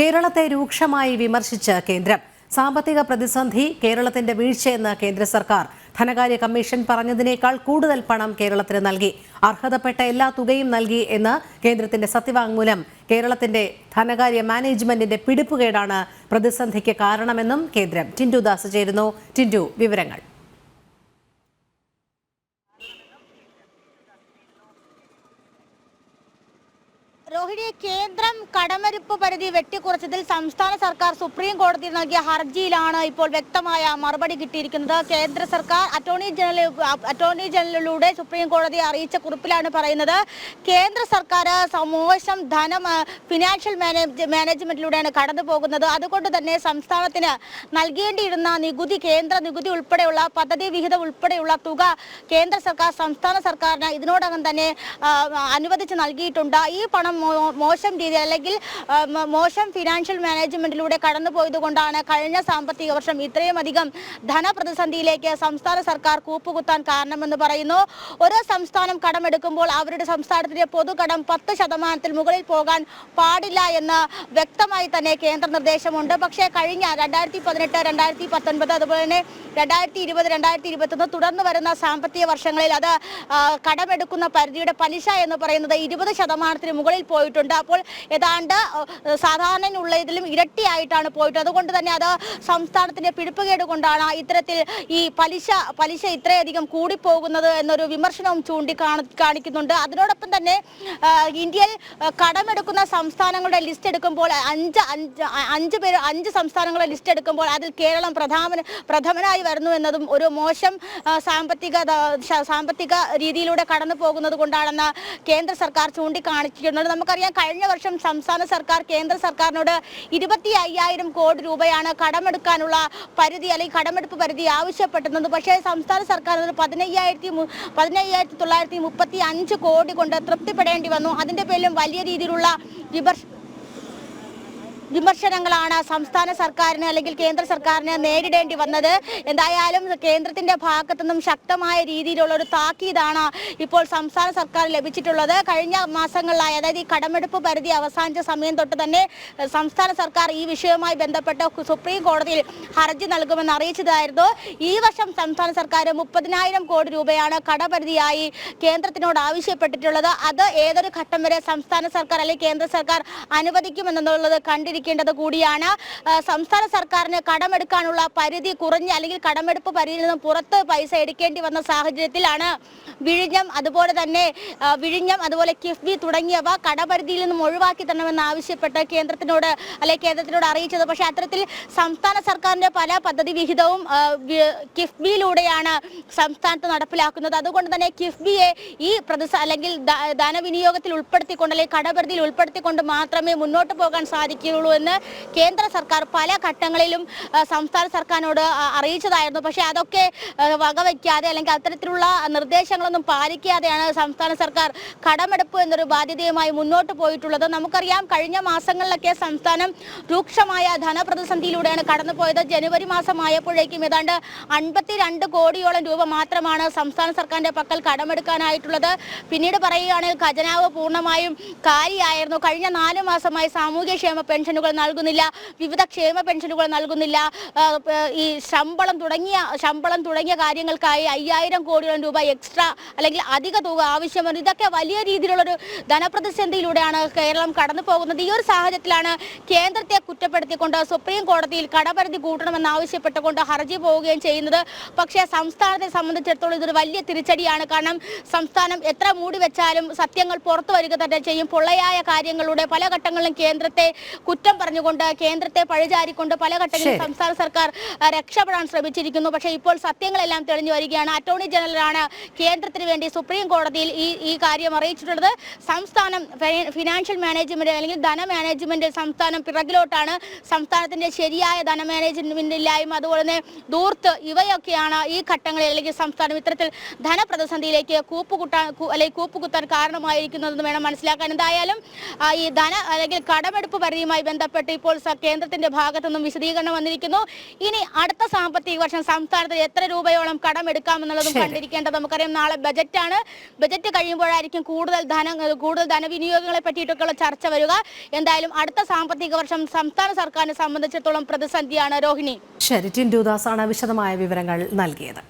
കേരളത്തെ രൂക്ഷമായി വിമർശിച്ച് കേന്ദ്രം. സാമ്പത്തിക പ്രതിസന്ധി കേരളത്തിന്റെ വീഴ്ചയെന്ന് കേന്ദ്ര സർക്കാർ. ധനകാര്യ കമ്മീഷൻ പറഞ്ഞതിനേക്കാൾ കൂടുതൽ പണം കേരളത്തിന് നൽകി. അർഹതപ്പെട്ട എല്ലാ തുകയും നൽകി എന്ന് കേന്ദ്രത്തിന്റെ സത്യവാങ്മൂലം. കേരളത്തിന്റെ ധനകാര്യ മാനേജ്മെന്റിന്റെ പിടിപ്പുകേടാണ് പ്രതിസന്ധിക്ക് കാരണമെന്നും കേന്ദ്രം ടിൻഡു ദാസ് ചേരുന്നു. ടിൻഡു വിവരങ്ങൾ. രോഹിണി കേന്ദ്രം കടമരിപ്പ് പരിധി വെട്ടിക്കുറച്ചതിൽ സംസ്ഥാന സർക്കാർ സുപ്രീം കോടതി നൽകിയ ഹർജിയിലാണ് ഇപ്പോൾ വ്യക്തമായ മറുപടി കിട്ടിയിരിക്കുന്നത്. കേന്ദ്ര സർക്കാർ അറ്റോർണി ജനറൽ അറ്റോർണി ജനറലിലൂടെ സുപ്രീം കോടതി അറിയിച്ച കുറിപ്പിലാണ് പറയുന്നത്. കേന്ദ്ര സർക്കാർ മോശം ധനം ഫിനാൻഷ്യൽ മാനേജ് മാനേജ്മെന്റിലൂടെയാണ് കടന്നു പോകുന്നത് അതുകൊണ്ട് തന്നെ സംസ്ഥാനത്തിന് നൽകേണ്ടിയിരുന്ന നികുതി കേന്ദ്ര നികുതി ഉൾപ്പെടെയുള്ള പദ്ധതി വിഹിതം ഉൾപ്പെടെയുള്ള തുക കേന്ദ്ര സർക്കാർ സംസ്ഥാന സർക്കാരിന് ഇതിനോടകം തന്നെ അനുവദിച്ച് നൽകിയിട്ടുണ്ട്. ഈ പണം മോശം രീതി അല്ലെങ്കിൽ മോശം ഫിനാൻഷ്യൽ മാനേജ്മെന്റിലൂടെ കടന്നു പോയതുകൊണ്ടാണ് കഴിഞ്ഞ സാമ്പത്തിക വർഷം ഇത്രയും അധികം ധനപ്രതിസന്ധിയിലേക്ക് സംസ്ഥാന സർക്കാർ കൂപ്പുകുത്താൻ കാരണമെന്ന് പറയുന്നു. ഓരോ സംസ്ഥാനം കടമെടുക്കുമ്പോൾ അവരുടെ സംസ്ഥാനത്തിന്റെ പൊതുകടം പത്ത് ശതമാനത്തിൽ മുകളിൽ പോകാൻ പാടില്ല എന്ന് വ്യക്തമായി തന്നെ കേന്ദ്ര നിർദ്ദേശമുണ്ട്. പക്ഷേ കഴിഞ്ഞ രണ്ടായിരത്തി പതിനെട്ട് രണ്ടായിരത്തി പത്തൊൻപത് അതുപോലെ തന്നെ രണ്ടായിരത്തി ഇരുപത് രണ്ടായിരത്തി ഇരുപത്തൊന്ന് തുടർന്ന് വരുന്ന സാമ്പത്തിക വർഷങ്ങളിൽ അത് കടമെടുക്കുന്ന പരിധിയുടെ പലിശ എന്ന് പറയുന്നത് ഇരുപത് ശതമാനത്തിന് മുകളിൽ പോയിട്ടുണ്ട്. അപ്പോൾ ഏതാണ്ട് സാധാരണയുള്ളതിലും ഇരട്ടിയായിട്ടാണ് പോയിട്ട് അതുകൊണ്ട് തന്നെ അത് സംസ്ഥാനത്തിന്റെ പിടിപ്പുകേട് കൊണ്ടാണ് ഇത്തരത്തിൽ ഈ പലിശ പലിശ ഇത്രയധികം കൂടിപ്പോകുന്നത് എന്നൊരു വിമർശനവും ചൂണ്ടി കാണിക്കുന്നുണ്ട്. അതിനോടൊപ്പം തന്നെ ഇന്ത്യയിൽ കടമെടുക്കുന്ന സംസ്ഥാനങ്ങളുടെ ലിസ്റ്റ് എടുക്കുമ്പോൾ അഞ്ച് അഞ്ച് അഞ്ച് പേര് അഞ്ച് സംസ്ഥാനങ്ങളുടെ ലിസ്റ്റ് എടുക്കുമ്പോൾ അതിൽ കേരളം പ്രധാന പ്രഥമനായി വരുന്നു എന്നതും ഒരു മോശം സാമ്പത്തിക സാമ്പത്തിക രീതിയിലൂടെ കടന്നു പോകുന്നത് കൊണ്ടാണെന്ന് കേന്ദ്ര സർക്കാർ ചൂണ്ടിക്കാണിക്കുന്നുണ്ട് നമുക്കറിയാം കഴിഞ്ഞ വർഷം സംസ്ഥാന സർക്കാർ കേന്ദ്ര സർക്കാരിനോട് ഇരുപത്തി അയ്യായിരം കോടി രൂപയാണ് കടമെടുക്കാനുള്ള പരിധി അല്ലെങ്കിൽ കടമെടുപ്പ് പരിധി ആവശ്യപ്പെട്ടിരുന്നത് പക്ഷേ സംസ്ഥാന സർക്കാർ അത് പതിനയ്യായിരത്തി പതിനയ്യായിരത്തി തൊള്ളായിരത്തി മുപ്പത്തി അഞ്ച് കോടി കൊണ്ട് തൃപ്തിപ്പെടേണ്ടി വന്നു. അതിന്റെ പേരിലും വലിയ രീതിയിലുള്ള വിമർശ വിമർശനങ്ങളാണ് സംസ്ഥാന സർക്കാരിന് അല്ലെങ്കിൽ കേന്ദ്ര സർക്കാരിന് നേരിടേണ്ടി വന്നത്. എന്തായാലും കേന്ദ്രത്തിന്റെ ഭാഗത്തു നിന്നും ശക്തമായ രീതിയിലുള്ള ഒരു താക്കീതാണ് ഇപ്പോൾ സംസ്ഥാന സർക്കാർ ലഭിച്ചിട്ടുള്ളത്. കഴിഞ്ഞ മാസങ്ങളിലായി അതായത് ഈ കടമെടുപ്പ് പരിധി അവസാനിച്ച സമയം തൊട്ട് തന്നെ സംസ്ഥാന സർക്കാർ ഈ വിഷയവുമായി ബന്ധപ്പെട്ട് സുപ്രീം കോടതിയിൽ ഹർജി നൽകുമെന്ന് അറിയിച്ചതായിരുന്നു. ഈ വർഷം സംസ്ഥാന സർക്കാർ മുപ്പതിനായിരം കോടി രൂപയാണ് കടപരിധിയായി കേന്ദ്രത്തിനോട് ആവശ്യപ്പെട്ടിട്ടുള്ളത്. അത് ഏതൊരു ഘട്ടം വരെ സംസ്ഥാന സർക്കാർ അല്ലെങ്കിൽ കേന്ദ്ര സർക്കാർ അനുവദിക്കുമെന്നുള്ളത് കണ്ടിരിക്കേണ്ടത് കൂടിയാണ്. സംസ്ഥാന സർക്കാരിന് കടമെടുക്കാനുള്ള പരിധി കുറഞ്ഞ് അല്ലെങ്കിൽ കടമെടുപ്പ് പരിധിയിൽ നിന്നും പുറത്ത് പൈസ എടുക്കേണ്ടി വന്ന സാഹചര്യത്തിലാണ് വിഴിഞ്ഞം. അതുപോലെ തന്നെ വിഴിഞ്ഞം അതുപോലെ കിഫ്ബി തുടങ്ങിയവ കടപരിധിയിൽ നിന്നും ഒഴിവാക്കി തരണമെന്ന് ആവശ്യപ്പെട്ട് കേന്ദ്രത്തിനോട് അല്ലെ കേന്ദ്രത്തിനോട് അറിയിച്ചത്. പക്ഷേ അത്തരത്തിൽ സംസ്ഥാന സർക്കാരിന്റെ പല പദ്ധതി വിഹിതവും കിഫ്ബിയിലൂടെയാണ് സംസ്ഥാനത്ത് നടപ്പിലാക്കുന്നത്. അതുകൊണ്ട് തന്നെ കിഫ്ബിയെ ഈ പ്രതിസ അല്ലെങ്കിൽ ധനവിനിയോഗത്തിൽ ഉൾപ്പെടുത്തിക്കൊണ്ട് അല്ലെങ്കിൽ കടപരിധിയിൽ ഉൾപ്പെടുത്തിക്കൊണ്ട് മാത്രമേ മുന്നോട്ട് പോകാൻ സാധിക്കുകയുള്ളൂ എന്ന് കേന്ദ്ര സർക്കാർ പല ഘട്ടങ്ങളിലും സംസ്ഥാന സർക്കാരിനോട് അറിയിച്ചതായിരുന്നു. പക്ഷേ അതൊക്കെ വകവയ്ക്കാതെ അല്ലെങ്കിൽ അത്തരത്തിലുള്ള നിർദ്ദേശങ്ങളൊന്നും പാലിക്കാതെയാണ് സംസ്ഥാന സർക്കാർ കടമെടുപ്പ് എന്നൊരു ബാധ്യതയുമായി മുന്നോട്ട് പോയിട്ടുള്ളത്. നമുക്കറിയാം കഴിഞ്ഞ മാസങ്ങളിലൊക്കെ സംസ്ഥാനം രൂക്ഷമായ ധനപ്രതിസന്ധിയിലൂടെയാണ് കടന്നുപോയത്. ജനുവരി മാസമായപ്പോഴേക്കും ഏതാണ്ട് അൻപത്തിരണ്ട് കോടിയോളം രൂപ മാത്രമാണ് സംസ്ഥാന സർക്കാരിന്റെ പക്കൽ കടമെടുക്കാനായിട്ടുള്ളത്. പിന്നീട് പറയുകയാണെങ്കിൽ ഖജനാവ് പൂർണമായും കാലിയായിരുന്നു. കഴിഞ്ഞ നാല് മാസമായി സാമൂഹ്യക്ഷേമ പെൻഷനുകൾ നൽകുന്നില്ല വിവിധ ക്ഷേമ പെൻഷനുകൾ നൽകുന്നില്ല. ഈ ശമ്പളം തുടങ്ങിയ ശമ്പളം തുടങ്ങിയ കാര്യങ്ങൾക്കായി അയ്യായിരം കോടിയോളം രൂപ എക്സ്ട്രാ അല്ലെങ്കിൽ അധിക തുക ആവശ്യമാണ്. ഇതൊക്കെ വലിയ രീതിയിലുള്ളൊരു ധനപ്രതിസന്ധിയിലൂടെയാണ് കേരളം കടന്നു പോകുന്നത്. ഈ ഒരു സാഹചര്യത്തിലാണ് കേന്ദ്രത്തെ കുറ്റപ്പെടുത്തിക്കൊണ്ട് സുപ്രീം കോടതിയിൽ കടപരിധി കൂട്ടണമെന്ന് ആവശ്യപ്പെട്ടുകൊണ്ട് ഹർജി പോവുകയും ചെയ്യുന്നത്. പക്ഷേ സംസ്ഥാനത്തെ സംബന്ധിച്ചിടത്തോളം ഇതൊരു വലിയ തിരിച്ചടിയാണ്. കാരണം സംസ്ഥാനം എത്ര മൂടി വെച്ചാലും സത്യങ്ങൾ പുറത്തു വരിക തന്നെ ചെയ്യും. പൊള്ളയായ കാര്യങ്ങളുടെ പല ഘട്ടങ്ങളിലും കേന്ദ്രത്തെ കുറ്റം പറഞ്ഞുകൊണ്ട് കേന്ദ്രത്തെ പഴിചാരിക്കൊണ്ട് പല ഘട്ടങ്ങളിൽ സംസ്ഥാന സർക്കാർ രക്ഷപ്പെടാൻ ശ്രമിച്ചിരിക്കുന്നു. പക്ഷേ ഇപ്പോൾ സത്യങ്ങളെല്ലാം തെളിഞ്ഞു വരികയാണ്. അറ്റോർണി ജനറലാണ് കേന്ദ്രത്തിന് വേണ്ടി സുപ്രീം കോടതിയിൽ ഈ ഈ കാര്യം അറിയിച്ചിട്ടുള്ളത്. സംസ്ഥാനം ഫിനാൻഷ്യൽ മാനേജ്മെന്റ് അല്ലെങ്കിൽ ധന മാനേജ്മെന്റ് സംസ്ഥാനം പിറകിലോട്ടാണ്. സംസ്ഥാനത്തിന്റെ ശരിയായ ധന മാനേജ്മെന്റ് ഇല്ലായ്മ അതുപോലെ തന്നെ ദൂർത്ത് ഇവയൊക്കെയാണ് ഈ ഘട്ടങ്ങളിൽ അല്ലെങ്കിൽ സംസ്ഥാനം ഇത്തരത്തിൽ ധനപ്രതിസന്ധിയിലേക്ക് കൂപ്പുകുട്ടാൻ അല്ലെങ്കിൽ കൂപ്പുകുത്താൻ കാരണമായിരിക്കുന്നതെന്ന് വേണം മനസ്സിലാക്കാൻ. എന്തായാലും ഈ ധന അല്ലെങ്കിൽ കടമെടുപ്പ് പരിധിയുമായി ബന്ധപ്പെട്ട് ബന്ധപ്പെട്ട് ഇപ്പോൾ കേന്ദ്രത്തിന്റെ ഭാഗത്തു നിന്നും വിശദീകരണം വന്നിരിക്കുന്നു. ഇനി അടുത്ത സാമ്പത്തിക വർഷം സംസ്ഥാനത്ത് എത്ര രൂപയോളം കടമെടുക്കാമെന്നുള്ളതും ശരി. കണ്ടിരിക്കേണ്ടത് നമുക്കറിയാം. നാളെ ബജറ്റാണ്. ബജറ്റ് കഴിയുമ്പോഴായിരിക്കും കൂടുതൽ ധനം കൂടുതൽ ധനവിനിയോഗങ്ങളെ പറ്റിയിട്ടൊക്കെയുള്ള ചർച്ച വരിക. എന്തായാലും അടുത്ത സാമ്പത്തിക വർഷം സംസ്ഥാന സർക്കാരിനെ സംബന്ധിച്ചിടത്തോളം പ്രതിസന്ധിയാണ് രോഹിണി. ശരി ടിൻഡു ദാസാണ് വിശദമായ വിവരങ്ങൾ നൽകിയത്.